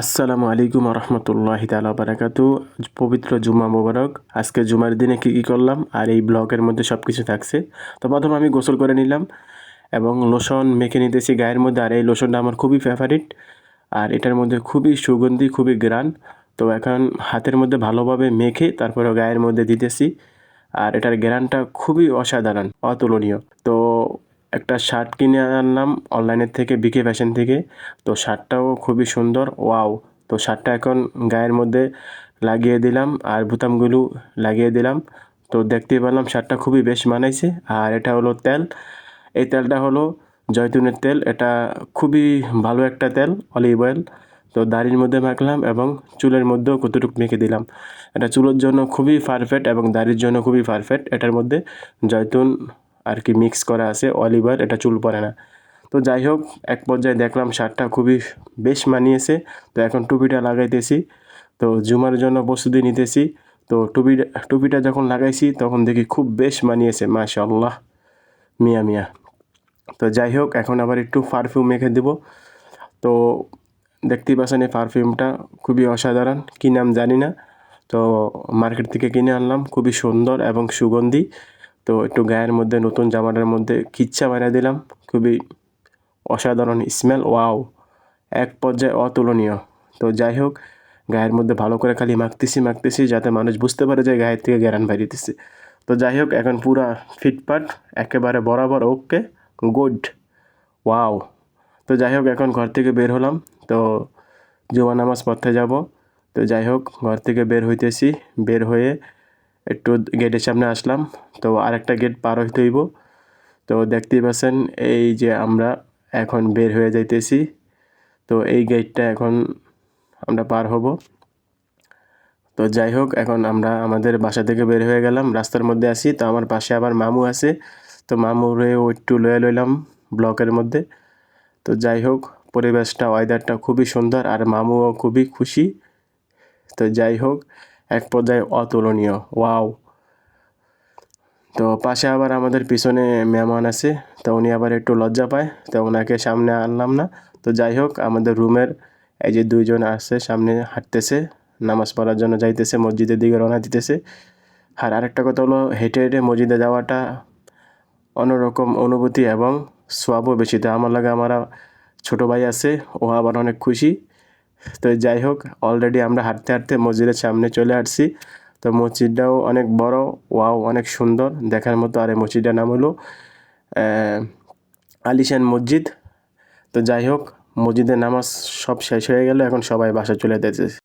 আসসালামু আলাইকুম রহমতুল্লাহ তালা বারাকাতু পবিত্র জুম্মা মোবারক। আজকে জুমার দিনে কী কী করলাম আর এই ব্লগের মধ্যে সব কিছু থাকছে। তো প্রথম আমি গোসল করে নিলাম এবং লোশন মেখে নিতেছি গায়ের মধ্যে আর এই লোশনটা আমার খুবই ফেভারিট আর এটার মধ্যে খুবই সুগন্ধি, খুবই গ্রান তো এখন হাতের মধ্যে ভালোভাবে মেখে তারপরে গায়ের মধ্যে দিতেছি আর এটার গ্রানটা খুবই অসাধারণ, অতুলনীয়। তো একটা শার্ট কিনে আনলাম অনলাইনের থেকে, বিকে ফ্যাশন থেকে। তো শার্টটাও খুবই সুন্দর, ওয়াও। তো শার্টটা এখন গায়ের মধ্যে লাগিয়ে দিলাম আর বুতামগুলো লাগিয়ে দিলাম। তো দেখতেই পেলাম শার্টটা খুবই বেশ মানাইছে। আর এটা হলো তেল। এই তেলটা হলো জয়তুনের তেল। এটা খুবই ভালো একটা তেল, অলিভ অয়েল। তো দাড়ির মধ্যে মাখলাম এবং চুলের মধ্যেও কতটুকু মেখে দিলাম। এটা চুলের জন্য খুবই পারফেক্ট এবং দাড়ির জন্য খুবই পারফেক্ট এটার মধ্যে জয়তুন আর কি মিক্স করা আছে অলিভার এটা চুল পড়ে না। তো যাই হোক এক পর্যায়ে দেখলাম শার্টটা খুবই বেশ মানিয়েছে। তো এখন টুপিটা লাগাইতেছি। তো জুমার জন্য প্রস্তুতি নিতেছি। তো টুপি, টুপিটা যখন লাগাইছি, তখন দেখি খুব বেশ মানিয়েছে মাশাল্লাহ মিয়া মিয়া। তো যাই হোক এখন আবার একটু পারফিউম মেখে দেবো। তো দেখতেই পাচ্ছেন এই পারফিউমটা খুবই অসাধারণ, কী নাম জানি না। তো মার্কেট থেকে কিনে আনলাম, খুবই সুন্দর এবং সুগন্ধি। তো একটু গায়ের মধ্যে নতুন জামাটার মধ্যে খিচ্ছা মারা দিলাম। খুবই অসাধারণ স্মেল ওয়াও এক পর্যায়ে অতুলনীয়। তো যাই হোক, গায়ের মধ্যে ভালো করে খালি মাখতেছি মাখতেছি যাতে মানুষ বুঝতে পারে যে গায়ের থেকে গ্যারান বাড়িতেছে তো যাই হোক, এখন পুরা ফিটপাট একেবারে বরাবর ওকে গুড ওয়াও তো যাই হোক, এখন ঘর থেকে বের হলাম। তো জুমা নামাজ পড়তে যাব। তো যাই হোক, ঘর থেকে বের হইতেছি। বের হয়ে একটু গেটের সামনে আসলাম, তো আরেকটা গেট পার হইতে হইব। তো দেখতেই পাচ্ছেন, এই যে আমরা এখন বের হয়ে যাইতেছি। তো এই গেটটা এখন আমরা পার হব। তো যাই হোক, এখন আমরা আমাদের বাসা থেকে বের হয়ে গেলাম, রাস্তার মধ্যে আসি তো আমার পাশে আবার মামু আছে। তো মামুরেও একটু লয়ে লইলাম ব্লকের মধ্যে। তো যাই হোক, পরিবেশটা ওয়েদারটা খুবই সুন্দর, আর মামুও খুবই খুশি। তো যাই হোক এক পর্যায়ে অতুলনীয়। ওয়াও। তো পাশে আবার আমাদের পিছনে মেহমান আছে, তো উনি আবার একটু লজ্জা পায়, তো ওনাকে সামনে আনলাম না। তো যাই হোক, আমাদের রুমের এই যে দুইজন আসছে সামনে হাঁটতেছে, নামাজ পড়ার জন্য যাইতেছে, মসজিদের দিকে রওনা দিতেছে। আর আরেকটা কথা হলো, হেঁটে হেঁটে মসজিদে যাওয়াটা অন্যরকম অনুভূতি এবং সোয়াবও বেশি। তো আমার লাগে আমার ছোটো ভাই আছে, ও আবার অনেক খুশি। তো যাই হোক অলরেডি আমরা হাঁটতে হাঁটতে মসজিদের সামনে চলে আসছি। তো মসজিদটাও অনেক বড়, ওয়াও, অনেক সুন্দর। দেখার মতো আর এই মসজিদটার নাম হলো আলিশান মসজিদ। তো যাই হোক, মসজিদের নামাজ সব শেষ হয়ে গেল, এখন সবাই বাসা চলে যেতেছে।